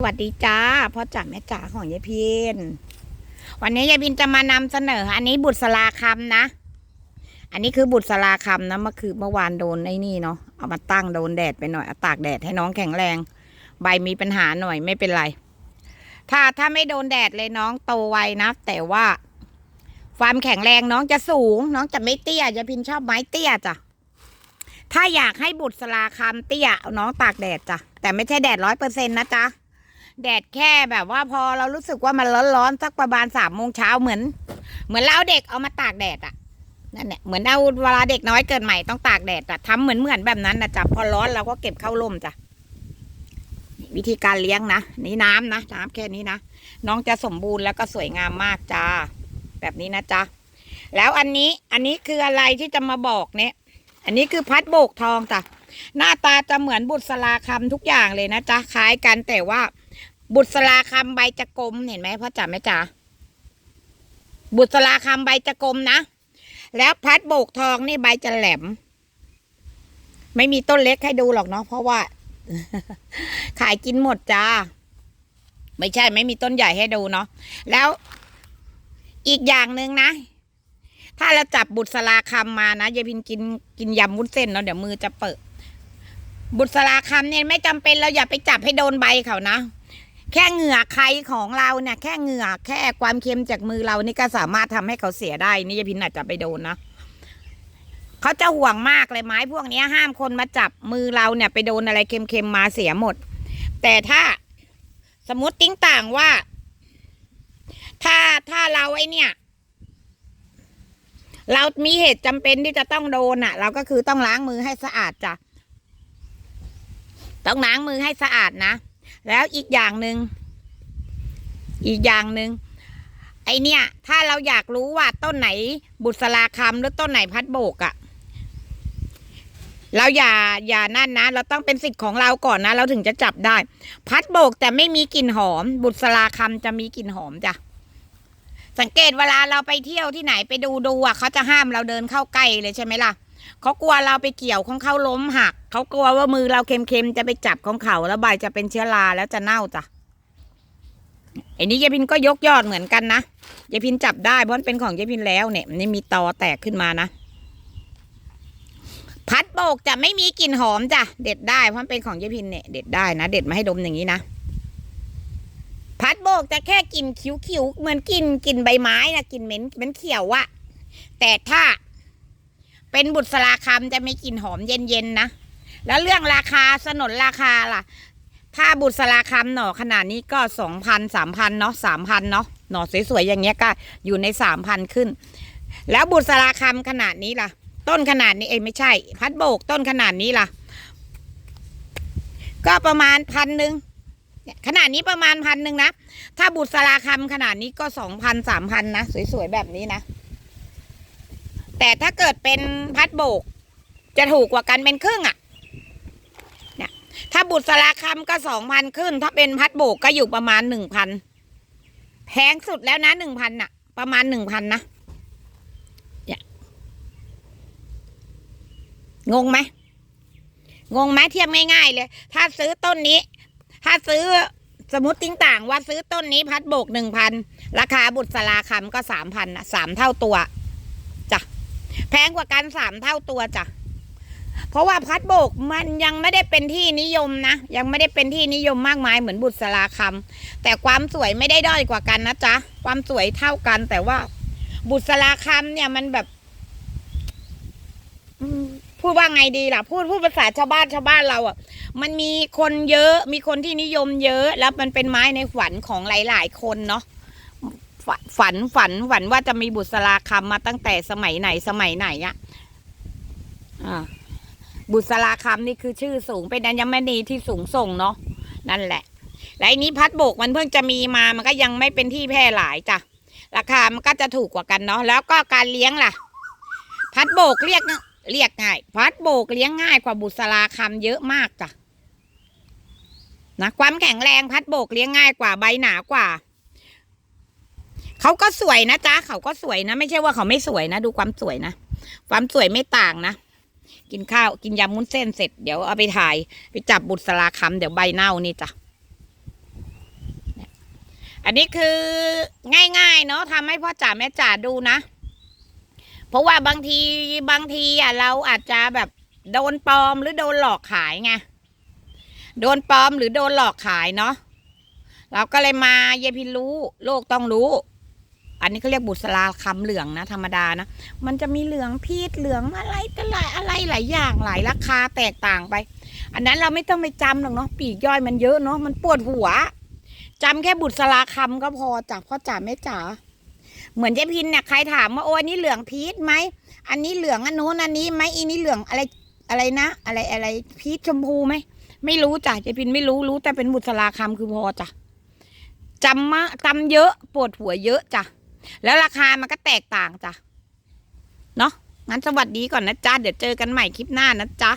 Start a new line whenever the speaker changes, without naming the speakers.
สวัสดีจ้าพ่อจ๋าแม่จ๋าของยายพินวันนี้ยายพินจะมานำเสนอ อันนี้บุตรสลาคำนะ อันนี้คือบุตรสลาคำนะเมื่อคือเมื่อวานโดนไอ้นี่เนาะเอามาตั้งโดนแดดไปหน่อยเอาตากแดดให้น้องแข็งแรง ใบมีปัญหาหน่อยไม่เป็นไร ถ้าถ้าไม่โดนแดดเลยน้องโตไวนะแต่ว่า ความแข็งแรงน้องจะสูง น้องจะไม่เตี้ยยายพินชอบไม้เตี้ยจ้ะถ้าอยากให้บุตรสลาคำเตี้ยน้องตากแดดจ้ะแต่ไม่ใช่แดดร้อยเปอร์เซ็นต์นะจ๊ะ แดดแค่แบบว่าพอเรารู้สึกว่ามันร้อนๆสักประมาณสามโมงเช้าเหมือน เหมือนเราเด็กเอามาตากแดดอะนั่นแหละเหมือนเอาเวลาเด็กน้อยเกิดใหม่ต้องตากแดดอะทำเหมือนเหมือนแบบนั้นนะจ๊ะพอร้อนเราก็เก็บเข้าร่มจ้ะวิธีการเลี้ยงนะนี่น้ำนะน้ำแค่นี้นะน้องจะสมบูรณ์แล้วก็สวยงามมากจ้าแบบนี้นะจ๊ะแล้วอันนี้อันนี้คืออะไรที่จะมาบอกเนี่ย อันนี้คือพัดโบกทองจ้ะหน้าตาจะเหมือนบุษราคำทุกอย่างเลยนะจ๊ะคล้ายกันแต่ว่า บุษราคำใบจะกลมเห็นไหมพ่อจ๋าแม่จ๋าบุษราคำใบจะกลมนะ แล้วพัดโบกทองนี่ใบจะแหลม ไม่มีต้นเล็กให้ดูหรอกเนาะเพราะว่า ขายกินหมดจ้า ไม่ใช่ไม่มีต้นใหญ่ให้ดูเนาะแล้วอีกอย่างหนึ่งนะ ถ้าเราจับบุษราคำมานะยายพินกินกินยำวุ้นเส้นเนาะเดี๋ยวมือจะเปิดบุษราคำเนี่ยไม่จำเป็นเราอย่าไปจับให้โดนใบเขานะ แค่เหงื่อใครของเราเนี่ยแค่เหงื่อแค่ความเค็มจากมือเรานี่ก็สามารถทำให้เขาเสียได้ นี่ยพินอาจจะไปโดนนะเขาจะห่วงมากเลยไม้พวกนี้ห้ามคนมาจับมือเราเนี่ยไปโดนอะไรเค็มๆมาเสียหมด แต่ถ้าสมมติติ้งต่างว่า ถ้าถ้าเราไอเนี่ย เรามีเหตุจำเป็นที่จะต้องโดนอะ เราก็คือต้องล้างมือให้สะอาดจ้ะต้องล้างมือให้สะอาดนะ แล้วอีกอย่างหนึ่งอีกอย่างหนึ่งไอเนี่ย ถ้าเราอยากรู้ว่าต้นไหนบุษราคำหรือต้นไหนพัดโบกอะ่ะ เราอย่าอย่านั่นนะ เราต้องเป็นสิทธิ์ของเราก่อนนะ เราถึงจะจับได้ พัดโบกแต่ไม่มีกลิ่นหอม บุษราคำจะมีกลิ่นหอมจ้ะสังเกตเวลาเราไปเที่ยวที่ไหนไปดูดูอะเขาจะห้ามเราเดินเข้าใกล้เลยใช่ไหมล่ะ เขากลัวเราไปเกี่ยวของเขาล้มหัก เขากลัวว่ามือเราเค็มๆจะไปจับของเขาแล้วใบจะเป็นเชื้อราแล้วจะเน่าจ้ะไอ้นี้ยายพินก็ยกยอดเหมือนกันนะยายพินจับได้เพราะเป็นของยายพินแล้วเนี่ยนี่มีตอแตกขึ้นมานะพัดโบกจะไม่มีกลิ่นหอมจ้ะเด็ดได้เพราะเป็นของยายพินเนี่ยเด็ดได้นะเด็ดมาให้ดมอย่างนี้นะพัดโบกจะแค่กลิ่นคิ้วๆเหมือนกลิ่นกลิ่นใบไม้นะกลิ่นเหม็นเหม็นเขียวอะแต่ถ้า เป็นบุษราคำจะมีกลิ่นหอมเย็นๆนะ แล้วเรื่องราคาสนนราคาล่ะ ถ้าบุษราคำหน่อขนาดนี้ก็สองพันสามพันเนาะสามพันเนาะหน่อสวยๆอย่างเงี้ยก็อยู่ในสามพันขึ้น แล้วบุษราคำขนาดนี้ล่ะ ต้นขนาดนี้เอ้ไม่ใช่ พัดโบกต้นขนาดนี้ล่ะ ก็ประมาณพันหนึ่งขนาดนี้ประมาณพันหนึ่งนะ ถ้าบุษราคำขนาดนี้ก็สองพันสามพันนะ สวยๆแบบนี้นะ แต่ถ้าเกิดเป็นพัดโบก จะถูกกว่ากันเป็นครึ่งอะ่ะเนี่ยถ้าบุษรสาคำก็สองพันขึ้น ถ้าเป็นพัดโบกก็อยู่ประมาณหนึ่งพันแพงสุดแล้วนะหนึ่งพันอะประมาณหนึ่งพันนะเนี่ยงงไหมงงไหมเทียบง่ายๆเลย ถ้าซื้อต้นนี้ ถ้าซื้อสมมติติ้งต่างว่าซื้อต้นนี้พัดโบกหนึ่งพันราคาบุษรสาคำก็สามพันนะสามเท่าตัว แพงกว่ากันสามเท่าตัวจ้ะเพราะว่าพัดโบกมันยังไม่ได้เป็นที่นิยมนะ ยังไม่ได้เป็นที่นิยมมากมายเหมือนบุษราคำแต่ความสวยไม่ได้ด้อยกว่ากันนะจ๊ะ ความสวยเท่ากัน แต่ว่า บุษราคำเนี่ยมันแบบพูดว่าไงดีล่ะ พูดพูดภาษาชาวบ้านชาวบ้านเราอะ มันมีคนเยอะมีคนที่นิยมเยอะ แล้วมันเป็นไม้ในฝันของหลาย ๆ คนเนาะ ฝันฝันฝันว่าจะมีบุษราคำมาตั้งแต่สมัยไหนสมัยไหนอะอ่าบุษราคำนี่คือชื่อสูงเป็นอัญมณีที่สูงส่งเนาะนั่นแหละ และอันนี้พัดโบกมันเพิ่งจะมีมามันก็ยังไม่เป็นที่แพร่หลายจ้ะราคามันก็จะถูกกว่ากันเนาะแล้วก็การเลี้ยงล่ะ พัดโบกเรียกเรียกง่าย พัดโบกเลี้ยงง่ายกว่าบุษราคำเยอะมากจ้ะนะความแข็งแรงพัดโบกเลี้ยงง่ายกว่าใบหนากว่า เขาก็สวยนะจ๊ะเขาก็สวยนะ ไม่ใช่ว่าเขาไม่สวยนะ ดูความสวยนะ ความสวยไม่ต่างนะ กินข้าวกินยำมุ้นเส้นเสร็จเดี๋ยวเอาไปถ่าย ไปจับบุษราคำเดี๋ยวใบเน่านี่จ้ะอันนี้คือง่ายๆเนาะทำให้พ่อจ๋าแม่จ๋าดูนะ เพราะว่าบางทีบางทีอะเราอาจจะแบบโดนปลอมหรือโดนหลอกขายไงโดนปลอมหรือโดนหลอกขายเนาะเราก็เลยมาเยพินรู้ โลกต้องรู้ อันนี้เขาเรียกบุษราคำเหลืองนะธรรมดานะ มันจะมีเหลืองพีชเหลืองอะไรต่อหลายอะไรหลายอย่างหลายราคาแตกต่างไป อันนั้นเราไม่ต้องไปจำหรอกเนาะปีกย่อยมันเยอะเนาะมันปวดหัวจำแค่บุษราคำก็พอจากพ่อจ๋าแม่จ๋าเหมือนเจ๊พินเนี่ยใครถามว่าโอ้อันนี้เหลืองพีชไหมอันนี้เหลืองอันนู้นอันนี้ไหมอีนี้เหลืองอะไรอะไรนะ อะไรอะไรพีชชมพูไหมไม่รู้จ้ะเจ๊พินไม่รู้รู้แต่เป็นบุษราคำคือพอจ้ะจำมาจำเยอะปวดหัวเยอะจ้ะ แล้วราคามันก็แตกต่างจ้ะ เนาะงั้นสวัสดีก่อนนะจ๊ะ เดี๋ยวเจอกันใหม่คลิปหน้านะจ๊ะ